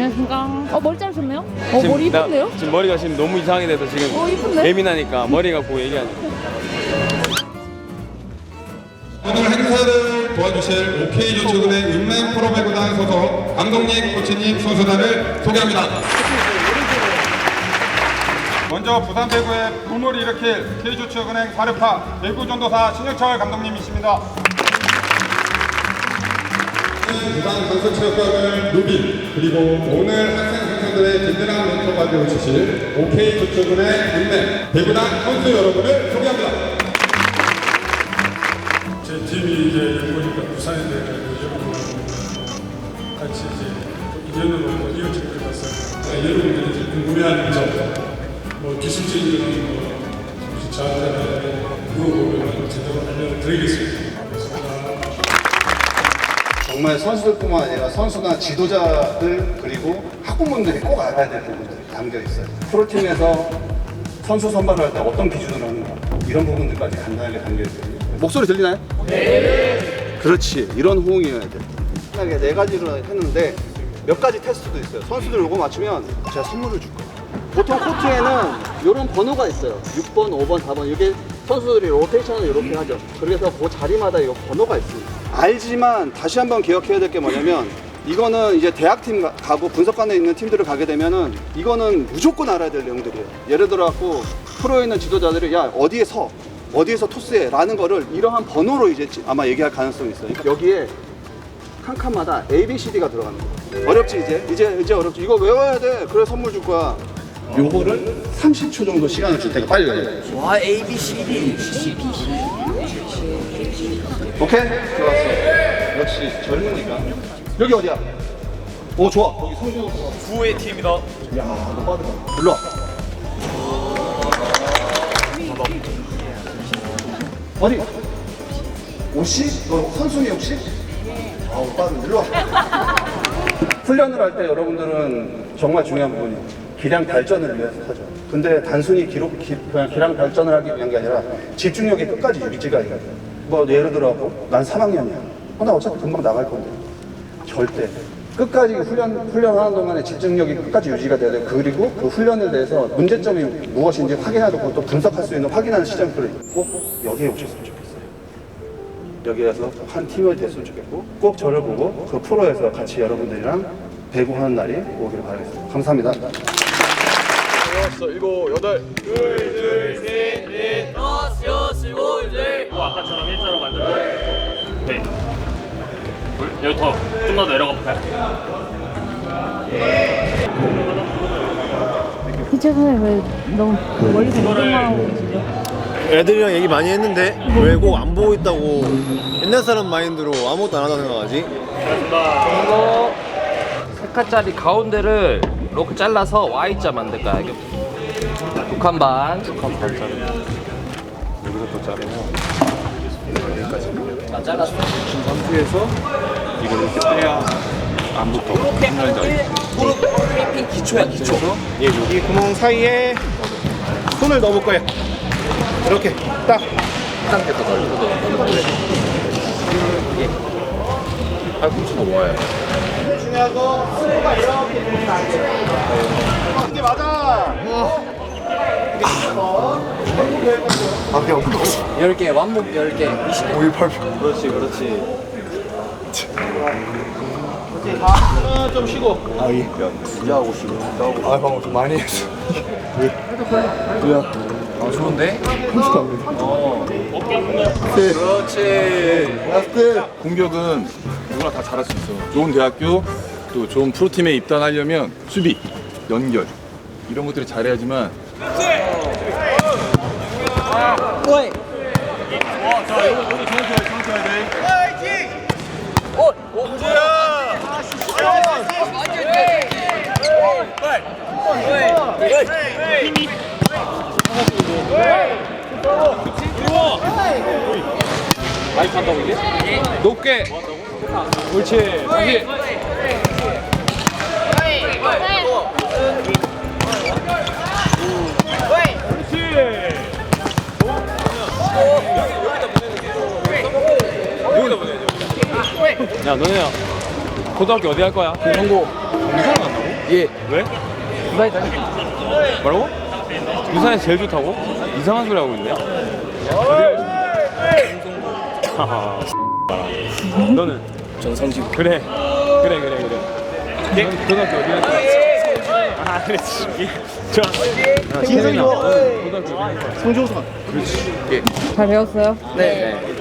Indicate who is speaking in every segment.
Speaker 1: 안녕하십니까. 어, 머리 자르셨네요? 어,
Speaker 2: 지금
Speaker 1: 머리
Speaker 2: 나-
Speaker 1: 이쁜데요?
Speaker 2: 지금 머리가 지금 너무 이상하게 돼서 지금
Speaker 1: 어, 이쁜데?
Speaker 2: 예민하니까 머리 갖고 얘기하니까.
Speaker 3: 오늘 행사를 도와주실 OK조축은행 읍내 프로배구단 소속 감독님, 코치님, 선수단을 소개합니다. 먼저 부산 배구의 붐을 일으킬 K조축은행 사르파 배구전도사 신혁철 감독님이십니다. 부산 건설체육관을 누빈 그리고 오늘 학생 선수들의 든든한 멘토가 되어주실 OK조축은행 읍내 배구단 선수 여러분을 소개합니다.
Speaker 4: 제 팀이 이제 보니까 부산인데
Speaker 5: 선수들뿐만 아니라 선수나 지도자들 그리고 학부모님들이 꼭 알아야 될 부분들이 담겨 있어요. 프로팀에서 선수 선발을 할때 어떤 기준으로 하는가 이런 부분들까지 간단하게 담겨 있거든요. 목소리 들리나요? 네. 그렇지. 이런 호응이어야 돼. 편하게 네 가지로 했는데 몇 가지 테스트도 있어요. 선수들 요거 맞추면 제가 선물을 줄 거예요. 보통 코트에는 이런 번호가 있어요. 6번, 5번, 4번. 이게 선수들이 로테이션을 이렇게 하죠. 그래서 그 자리마다 이 번호가 있습니다. 알지만 다시 한번 기억해야 될 게 뭐냐면 이거는 이제 대학팀 가- 가고 분석관에 있는 팀들을 가게 되면은 이거는 무조건 알아야 될 내용들이에요. 예를 들어 갖고 프로에 있는 지도자들이 야 어디에 서 어디에서 토스해 라는 거를 이러한 번호로 이제 지- 아마 얘기할 가능성이 있어요. 그러니까 여기에 칸칸마다 A, B, C, D가 들어가는 거야. 어렵지 이제? 이제 이제 어렵지. 이거 외워야 돼. 그래 선물 줄 거야. 요거를 30초 정도 시간을 줄 테니까 빨리 외워.
Speaker 6: 와 A B C D
Speaker 5: 오케이? 좋았어. 역시 젊으니까. 여기 어디야? 오 좋아. 거기 성주
Speaker 2: 구의 팀이다.
Speaker 5: 야, 너 빠르다. 일로 와. 어디? 옷이? 너 선순위 혹시? 아우 빠른 일로 와. 훈련을 할 때 여러분들은 정말 중요한 부분이 기량 발전을 위해서 하죠. 근데 단순히 기록, 기, 그냥 기량 발전을 하기 위한 게 아니라 집중력이 끝까지 유지가 해야 돼요. 뭐 예를 들어 난 3학년이야. 어, 나 어차피 금방 나갈 건데. 절대 끝까지 훈련 훈련하는 동안에 집중력이 끝까지 유지가 돼야 돼. 그리고 그 훈련에 대해서 문제점이 무엇인지 확인하고 또 분석할 수 있는 확인하는 시간표를 꼭 여기에 오셨으면 좋겠어요. 여기에서 한 팀이 됐으면 좋겠고 꼭 저를 보고 그 프로에서 같이 여러분들이랑 배구하는 날이 오기를 바라겠습니다. 감사합니다.
Speaker 7: 아까처럼 일자로 만들어. 네. 둘, 여기 더, 좀 더 내려가 볼까요?
Speaker 1: 희철 선생님 왜 너무 멀리서 운동하고 계시죠?
Speaker 8: 애들이랑 얘기 많이 했는데 왜 꼭 안 보고 있다고 옛날 사람 마인드로 아무것도 안 하다 생각하지?
Speaker 6: 이거 세 칸짜리 가운데를 이렇게 잘라서 Y자 만들까 이게 북한 반 북한 반 자르 여기서 또 자르면 여기까지 아 잘랐어
Speaker 2: 상태에서 이걸 이렇게 빼야 안 붙어.
Speaker 6: 테이핑 기초야 기초
Speaker 8: 얘 여기 구멍 사이에 손을 넣어볼 거야 이렇게
Speaker 6: 딱이 상태에서 예. 팔꿈치 넘어와요
Speaker 8: 이제 맞아 아 그냥
Speaker 6: 10개 완목 10개 20개.
Speaker 8: 518 그렇지 그렇지. 하나 좀 쉬고. 아 예. 야하고 쉬고 아 방금 좀 많이 했어.
Speaker 6: 아 좋은데?
Speaker 8: 네.
Speaker 6: 그렇지.
Speaker 8: 라스트.
Speaker 9: 공격은 누구나 다 잘할 수 있어. 좋은 대학교 또 좋은 프로팀에 입단하려면 수비, 연결. 이런 것들을 잘해야지만
Speaker 2: 높게. 옳지. 다시. 야 너네야 고등학교 어디 할 거야? 경고. 경사를 간다고?
Speaker 6: 예.
Speaker 2: 왜?
Speaker 6: 부산이 다니.
Speaker 2: 뭐라고? 부산이 제일 좋다고? 이상한 소리 하고 있네. 하하. 너는?
Speaker 6: 전 성지고.
Speaker 2: 그래. 그래 그래 그래. 예? 고등학교 어디 갔어? 아 그렇지. 예. 좋아. 아, 진성이 형. 고등학교 어디 갔어?
Speaker 8: 성조선.
Speaker 1: 잘 배웠어요?
Speaker 6: 네.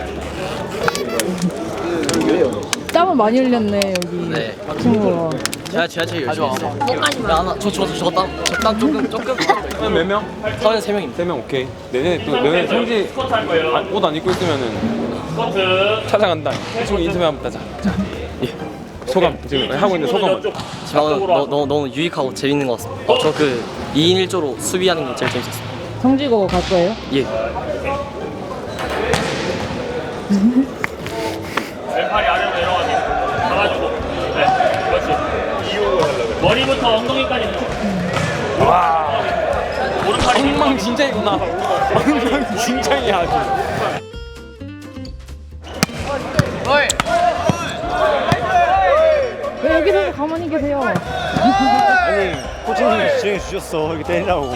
Speaker 1: 땀을 많이 흘렸네 여기
Speaker 6: 네.
Speaker 1: 친구가
Speaker 6: 제가 지하철 열심히 했어요. 나나 저저 저 땀 저 땀 조금 조금.
Speaker 2: 그럼 몇 명?
Speaker 6: 서른 세 명입니다.
Speaker 2: 세 명 오케이. 내년에 또 내년에 성지 옷 안 입고 있으면은 찾아간다. 지금 인터뷰 한번 따자. 자, 예. 소감 지금 하고 있는 소감은?
Speaker 10: 너무 너무 너무 유익하고 재밌는 것 같습니다. 어, 저그 2인 1조로 수비하는 게 제일 재밌었어요.
Speaker 1: 성지고 갈 거예요?
Speaker 10: 예.
Speaker 7: 왼팔이 아래로 내려가게 잡아주고 네 머리부터 엉덩이까지 와 오른팔이
Speaker 2: 엉망 진짜이구나. 엉망 진짜이야 아주.
Speaker 1: 왜 여기서 가만히 계세요?
Speaker 8: 아니 코치님이 지정해 주셨어 이렇게 때리라고.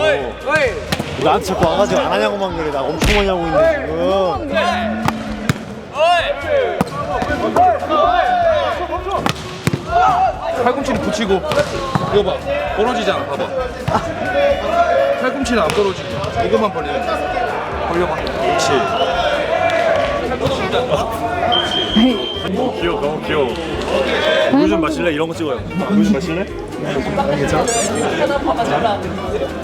Speaker 8: 나한테 자꾸 와가지고 안 하냐고만 그래. 나 엄청 많이 하고 있는데 지금.
Speaker 9: 팔꿈치를 붙이고 이거 봐. 벌어지잖아 봐봐. 팔꿈치는 안 벌어지고. 이거만 벌리면 돼. 벌려봐. 그렇지.
Speaker 7: 귀여워 너무 귀여워.
Speaker 1: 물
Speaker 7: 마실래? 이런 거 찍어요. 물 좀 마실래?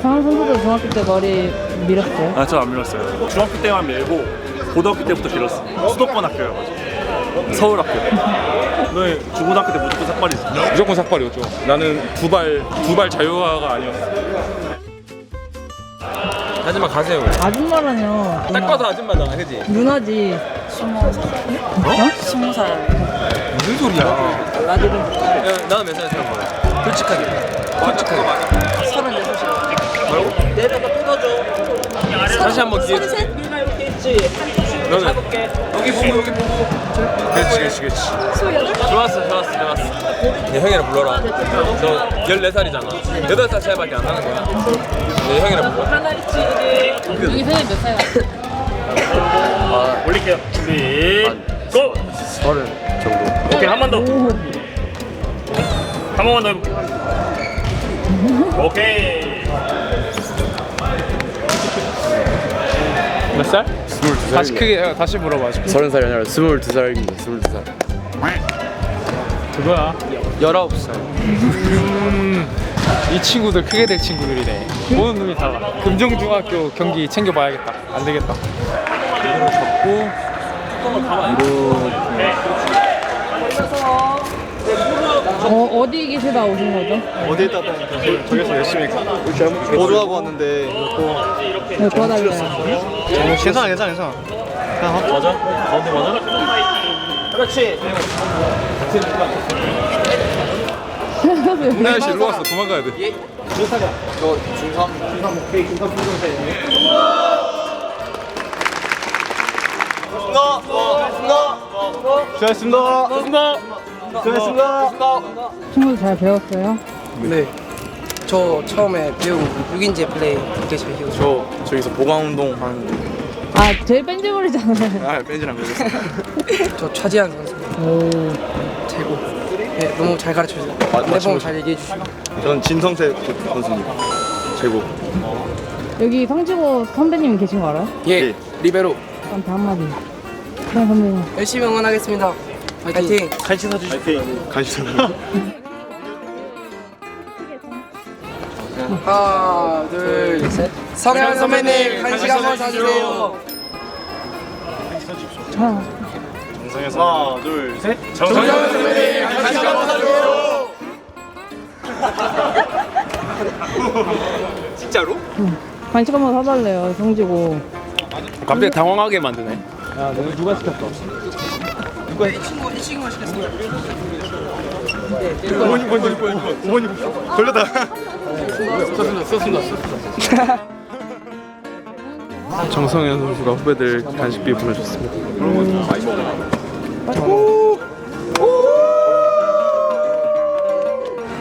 Speaker 1: 장한 선수도 중학교 때 머리 밀었어요?
Speaker 7: 아 저 안 밀었어요. 중학교 때만 밀고 고등학교 때부터 밀었어 수도권 학교여가지고 서울 학교 너 중고등학교 때 무조건 삭발이지
Speaker 2: 무조건 삭발이었죠. 나는 두 발 두 발 자유화가 아니었어. 하지만 가세요.
Speaker 1: 아줌마라뇨
Speaker 2: 딱 봐도 아줌마잖아, 그지?
Speaker 1: 누나지
Speaker 2: 무슨 소리야? 야, 나는 몇 태어난 거야? 솔직하게. 솔직하게. 뭐라고? 내려가 뜯어줘. 다시 한번 기회. 너는 여기 보고 여기 보고. 그렇지 그렇지 그렇지. 좋았어 좋았어 좋았어. 내 형이랑 불러라. 저 14살이잖아. 8살 차이밖에 안 나는 거야. 내 형이랑 불러.
Speaker 1: 여기 선생님 몇 살?
Speaker 7: 올릴게요 준비 고!
Speaker 6: 서른 정도.
Speaker 7: 오케이 한 번 더 한 번만 더 해볼게요 오케이
Speaker 2: 몇 살? 22살. 다시 크게 다시 물어봐.
Speaker 6: 서른 살이 아니라 스물두 살입니다. 스물두 살.
Speaker 2: 그거야. 19살. 이 친구들 크게 될 친구들이네. 보는 눈이 달라. 금정중학교 경기 챙겨봐야겠다. 안 되겠다. 이대로 잡고.
Speaker 1: 어, 어디 계시다 오신 거죠?
Speaker 8: 어디에 따다 저기서 열심히 보조하고 왔는데 이것도
Speaker 1: 네, 도와달래요
Speaker 8: 괜찮아 괜찮아 괜찮아. 그냥 하-
Speaker 7: 맞아? 가운데 맞아? 그렇지
Speaker 2: 홍나연 씨 일로 왔어. 도망가야 돼.
Speaker 6: 저 중3
Speaker 8: 수고하셨습니다. 수고하셨습니다.
Speaker 1: 친구들 잘 배웠어요?
Speaker 10: 네. 저 처음에 배운 6인제 플레이 그게 제일 기억.
Speaker 9: 저 저기서 보강 운동 하는데
Speaker 1: 아 제일 뺀지거리잖아요
Speaker 9: 아 벤지랑 그랬어
Speaker 10: 저 차지한 선수
Speaker 1: 오
Speaker 10: 최고. 네, 너무 잘 가르쳐 주세요. 매번 잘 얘기해 주시고.
Speaker 8: 저는 진성태 선수님 최고.
Speaker 1: 여기 성지고 선배님 계신 거 알아요?
Speaker 10: 예. 리베로
Speaker 1: 저한테 한마디 네 선배님
Speaker 10: 열심히 응원하겠습니다. 파이팅.
Speaker 8: 간식 사주시. 간식.
Speaker 10: 하나, 둘, 셋. 성현 선배님 간식 한번 사주세요.
Speaker 1: 자
Speaker 8: 하나 둘 셋.
Speaker 1: 간식 한번 사달래요 성지고
Speaker 2: 갑자기 당황하게 만드네. 야, 너 누가 시켰어?
Speaker 10: 이 친구 이 친구가 시켰습니다.
Speaker 8: 어머니 어머니 어머니 어머니 걸렸다.
Speaker 2: 정성현 선수가 후배들 간식비 보내줬습니다.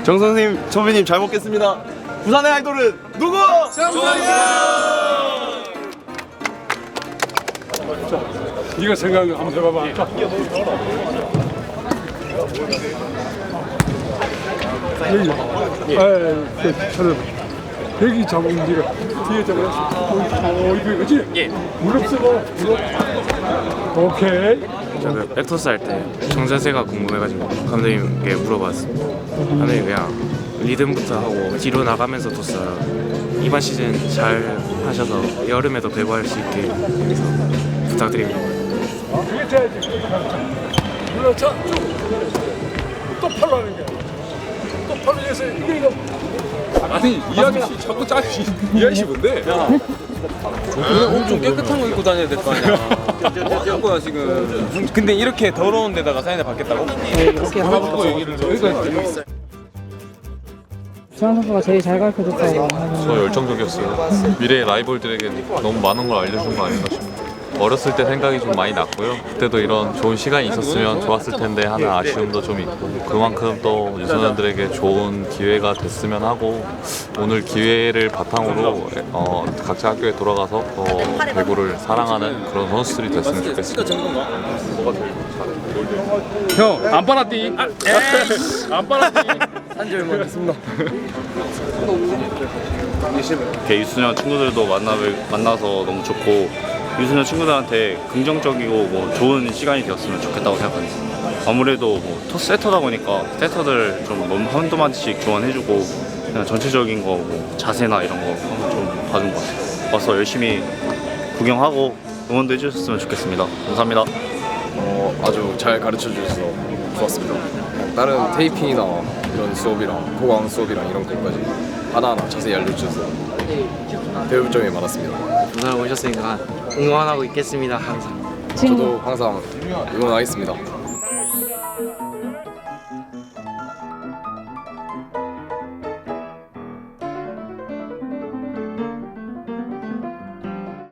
Speaker 8: 정 선생님, 선배님 잘 먹겠습니다. 부산의 아이돌은 누구?
Speaker 4: 네가 생각 한번 해봐봐. 자. 여기, 아, 그, 저는 여기 잡으면 네가 뒤에 잡아야 어, 이거 이거지? 예. 무릎 쓰고 무릎. 오케이.
Speaker 2: 저그 백토스 할 때 정자세가 궁금해가지고 감독님께 물어봤습니다. 감독님 그냥 리듬부터 하고 뒤로 나가면서 토스 이번 시즌 잘 하셔서 여름에도 배구할 수 있게 부탁드립니다.
Speaker 4: 그게 돼야지. 그렇죠. 또 팔로 하는 거야. 또 팔로 해서 이게 이거.
Speaker 9: 아니 이 아저씨 자꾸 짜이 아저씨 뭔데?
Speaker 11: 엄청 깨끗한 거 입고 다녀야 될 거 아니야. 어떤 거야 지금? 근데 이렇게 더러운 데다가 사인을 받겠다고?
Speaker 1: 이렇게 하고
Speaker 9: 얘기를 그러니까
Speaker 1: 주한 선수가 제일 잘 가르쳐줬다고
Speaker 12: 저 열정적이었어요. 미래의 라이벌들에게 너무 많은 걸 알려준 거 아닌가 싶어요. 어렸을 때 생각이 좀 많이 났고요. 그때도 이런 좋은 시간이 있었으면 좋았을 텐데 하는 아쉬움도 좀 있고 그만큼 또 유소년들에게 좋은 기회가 됐으면 하고 오늘 기회를 바탕으로 어, 각자 학교에 돌아가서 더 배구를 사랑하는 그런 선수들이 됐으면 좋겠습니다.
Speaker 11: 형안 빨았디? 안 빨았디?
Speaker 8: 이렇게 유소년 친구들도 만나 만나서 너무 좋고 유소년 친구들한테 긍정적이고 뭐 좋은 시간이 되었으면 좋겠다고 생각합니다. 아무래도 뭐 세터다 보니까 세터들 좀몸 한두 마디씩 조언해주고 그냥 전체적인 거 뭐 자세나 이런 거 한번 좀 봐준 것 같아요. 와서 열심히 구경하고 응원도 해주셨으면 좋겠습니다. 감사합니다.
Speaker 11: 어, 아주 잘 가르쳐 주셔서 좋았습니다. 다른 테이핑이나 이런 수업이랑 보강 수업이랑 이런 것까지 하나하나 자세히 알려주셔서 배울 점이 많았습니다.
Speaker 6: 부산 오셨으니까 응원하고 있겠습니다 항상.
Speaker 11: 저도 항상 응원하겠습니다.